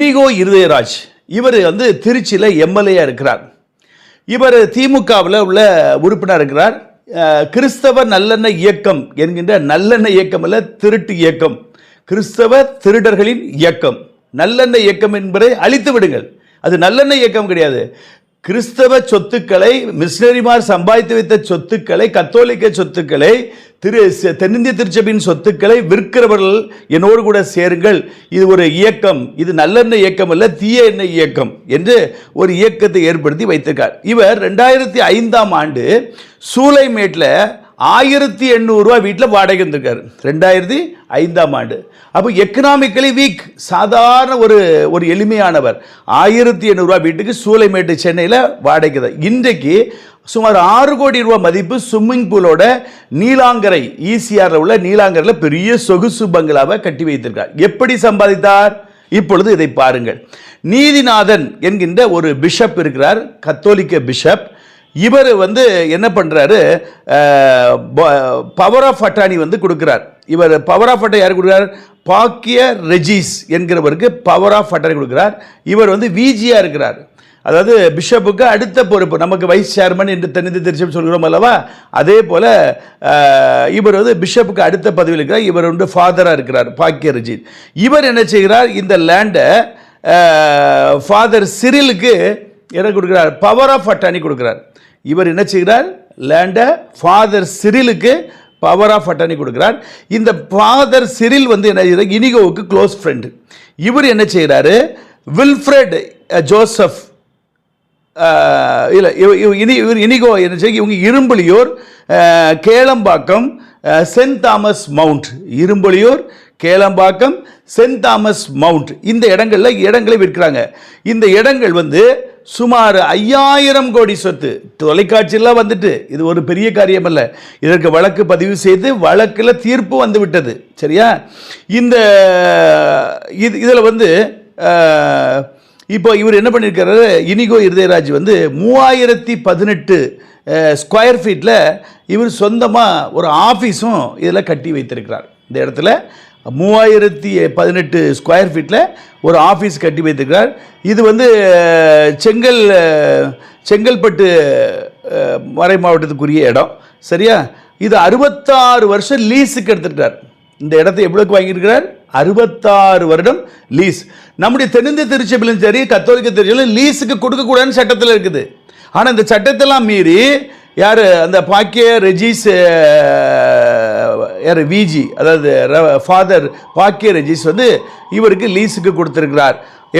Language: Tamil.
இண்டிகோ இருதயராஜ் இவர் வந்து திருச்சியில் எம்எல்ஏயாக இருக்கிறார். இவர் திமுகவில் உள்ள உறுப்பினர் இருக்கிறார். கிறிஸ்தவ நல்லெண்ண இயக்கம் என்கின்ற நல்லெண்ண இயக்கம் அல்ல திருட்டு இயக்கம். கிறிஸ்தவ திருடர்களின் இயக்கம். நல்லெண்ண இயக்கம் என்பதை அழித்து விடுங்கள். அது நல்லெண்ண இயக்கம் கிடையாது. கிறிஸ்தவ சொத்துக்களை மிஷினரிமார் சம்பாதித்து வைத்த சொத்துக்களை கத்தோலிக்க சொத்துக்களை திரு தென்னிந்திய திருச்சபையின் சொத்துக்களை விற்கிறவர்கள் என்னோடு கூட சேருங்கள். இது ஒரு இயக்கம். இது நல்லெண்ணெய் இயக்கம் அல்ல தீய எண்ணெய் இயக்கம் என்று ஒரு இயக்கத்தை ஏற்படுத்தி வைத்திருக்கார். இவர் ரெண்டாயிரத்தி ஐந்தாம் ஆண்டு சூலைமேட்டில் ஆயிரத்தி எண்ணூறுரூவா வீட்டில் வாடகை இருந்திருக்காரு. ரெண்டாயிரத்தி ஐந்தாம் ஆண்டு. அப்போ எக்கனாமிக்கலி வீக் சாதாரண ஒரு ஒரு எளிமையானவர். ஆயிரத்தி எண்ணூறுரூவா வீட்டுக்கு சூளைமேட்டு சென்னையில் வாடகை தான். இன்றைக்கு சுமார் ஆறு கோடி ரூபா மதிப்பு ஸ்விம்மிங் பூலோட நீலாங்கரை ஈசிஆரில் உள்ள நீலாங்கரையில் பெரிய சொகுசு பங்களாவை கட்டி வைத்திருக்கார். எப்படி சம்பாதித்தார்? இப்பொழுது இதை பாருங்கள். நீதிநாதன் என்கின்ற ஒரு பிஷப் இருக்கிறார். கத்தோலிக்க பிஷப் இவர் வந்து என்ன பண்ணுறாரு பவர் ஆஃப் அட்டானி வந்து கொடுக்குறார். இவர் பவர் ஆஃப் அட்டை யார் கொடுக்குறார்? பாக்கிய ரெஜிஸ் என்கிறவருக்கு பவர் ஆஃப் அட்டனை கொடுக்குறார். இவர் வந்து விஜியாக இருக்கிறார். அதாவது பிஷப்புக்கு அடுத்த பொறுப்பு நமக்கு வைஸ் சேர்மன் என்று தென்னிந்திய திருச்சபை சொல்கிறோம் அல்லவா? அதே போல் இவர் வந்து பிஷப்புக்கு அடுத்த பதவியில் இருக்கிறார். இவர் வந்து ஃபாதராக இருக்கிறார் பாக்கிய ரஜித் இவர் என்ன செய்கிறார்? இந்த லேண்டை ஃபாதர் சிரிலுக்கு என்ன கொடுக்குறார்? பவர் ஆஃப் அட்டானி கொடுக்குறார். இவர் என்ன செய்கிறார்? லேண்டை ஃபாதர் சிரிலுக்கு பவர் ஆஃப் அட்டர்னி கொடுக்குறார். இந்த ஃபாதர் சிரில் வந்து என்ன செய்கிறார்? இனிகோவுக்கு க்ளோஸ் ஃப்ரெண்டு இவர் என்ன செய்கிறாரு? வில்ஃப்ரெட் ஜோசப் இல்லை இனி இவர் இனிகோ என்ன செய்ய இவங்க Irumbuliyur Kelambakkam send Thomas mount. Irumbuliyur Kelambakkam send Thomas mount. இந்த இடங்களில் இடங்களை விற்கிறாங்க. இந்த இடங்கள் வந்து சுமார் ஐயாயிரம் கோடி சொத்து. தொலைக்காட்சியெல்லாம் வந்துட்டு. இது ஒரு பெரிய காரியம் அல்ல இதற்கு வழக்கு பதிவு செய்து வழக்கில் தீர்ப்பு வந்து விட்டது. சரியா? இந்த இது இதில் வந்து இப்போ இவர் என்ன பண்ணியிருக்காரு இனிகோ இருதயராஜ் வந்து மூவாயிரத்தி பதினெட்டு ஸ்கொயர் ஃபீட்டில் இவர் சொந்தமாக ஒரு ஆஃபீஸும் இதில் கட்டி வைத்திருக்கிறார். இந்த இடத்துல மூவாயிரத்தி பதினெட்டு ஸ்கொயர் ஃபீட்டில் ஒரு ஆஃபீஸ் கட்டி வைத்திருக்கிறார். இது வந்து செங்கல் செங்கல்பட்டு மறை மாவட்டத்துக்குரிய இடம். சரியா? இது அறுபத்தாறு வருஷம் லீஸுக்கு எடுத்துருக்கார் இந்த இடத்தை எவ்வளோக்கு வாங்கியிருக்கிறார்? அறுபத்தாறு வருடம் லீஸ் நம்முடைய தென்னிந்திய திருச்சபையிலும் சரி கத்தோலிக்க திருச்சபையிலும் லீஸுக்கு கொடுக்கக்கூடாதுன்னு சட்டத்தில் இருக்குது. ஆனால் இந்த சட்டத்தெல்லாம் மீறி யார்? அந்த பாக்கிய ரெஜிஸ் யார்? விஜி அதாவது ஃபாதர் பாக்கிய ரஜீஸ் வந்து இவருக்கு லீஸுக்கு கொடுத்துருக்கிறார்.